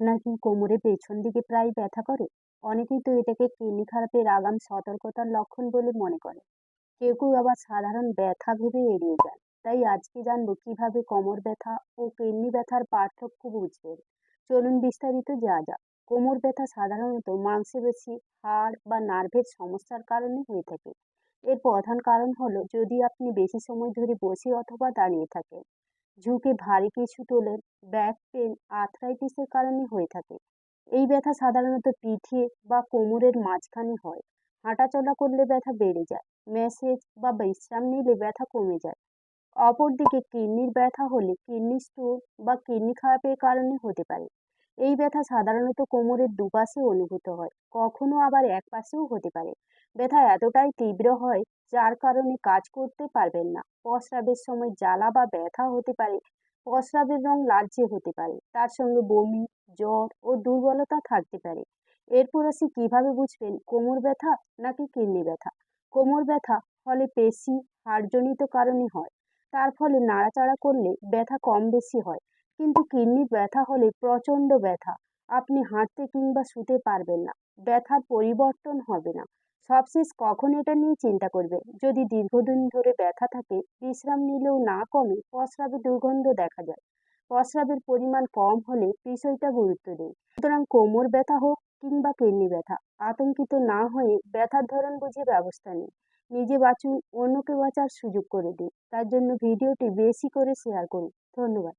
আপনার কি কোমরে পেছন দিকে প্রায় ব্যথা করে? অনেকেই তো এটাকে কিডনি খারাপের আগাম সতর্কতার লক্ষণ বলে মনে করে। কেউ কেউ আবার সাধারণ ব্যথা ভেবে এড়িয়ে যান তাই আজকে জানব কীভাবে কোমর ব্যথা ও কিডনি ব্যথার পার্থক্য বুঝবেন চলুন বিস্তারিত যা যাক। কোমর ব্যথা সাধারণত মাংসপেশি হাড় বা নার্ভের সমস্যার কারণে হয়ে থাকে। এর প্রধান কারণ হলো যদি আপনি বেশি সময় ধরে বসে অথবা দাঁড়িয়ে থাকেন ঝুঁকে ভারী কিছু তোলেন ব্যাক পেন, আর্থ্রাইটিসের কারণে হয়ে থাকে। এই ব্যথা সাধারণত পিঠে বা কোমরের মাঝখানে হয়। হাঁটাচলা করলে ব্যথা বেড়ে যায়। ম্যাসেজ বা বিশ্রাম নিলে ব্যথা কমে যায়। অপরদিকে কিডনির ব্যথা হলে কিডনি স্টোন বা কিডনি খারাপের কারণে হতে পারে। এই ব্যথা সাধারণত কোমরের দুপাশে অনুভূত হয়, কখনো আবার এক পাশেও হতে পারে। ব্যথা এতটাই তীব্র হয়, যার কারণে কাজ করতে পারবেন না। প্রস্রাবের সময় জ্বালা বা ব্যথা হতে পারে প্রস্রাবের রং লালচে হতে পারে, তার সঙ্গে বমি, জ্বর ও দুর্বলতা থাকতে পারে। এরপর আসি কীভাবে বুঝবেন কোমর ব্যথা নাকি কিডনি ব্যথা? কোমর ব্যথা ফলে পেশি, হাড়জনিত কারণে হয়, তার ফলে নাড়াচাড়া করলে ব্যথা কম বেশি হয় কিন্তু কিডনি ব্যথা হলে প্রচণ্ড ব্যথা। আপনি হাঁটতে কিংবা শুতে পারবেন না। ব্যথার পরিবর্তন হবে না। সবশেষ কখন এটা নিয়ে চিন্তা করবে? যদি দীর্ঘদিন ধরে ব্যথা থাকে, বিশ্রাম নিলেও না কমে প্রস্রাবে দুর্গন্ধ দেখা যায়। প্রস্রাবের পরিমাণ কম হলে বিষয়টা গুরুত্ব দিন সুতরাং কোমর ব্যথা হোক কিংবা কিডনি ব্যথা, আতঙ্কিত না হয়ে ব্যথার ধরন বুঝে ব্যবস্থা নিন। নিজে বাঁচুন, অন্যকে বাঁচার সুযোগ করে দিন। তার জন্য ভিডিওটি বেশি করে শেয়ার করুন। ধন্যবাদ।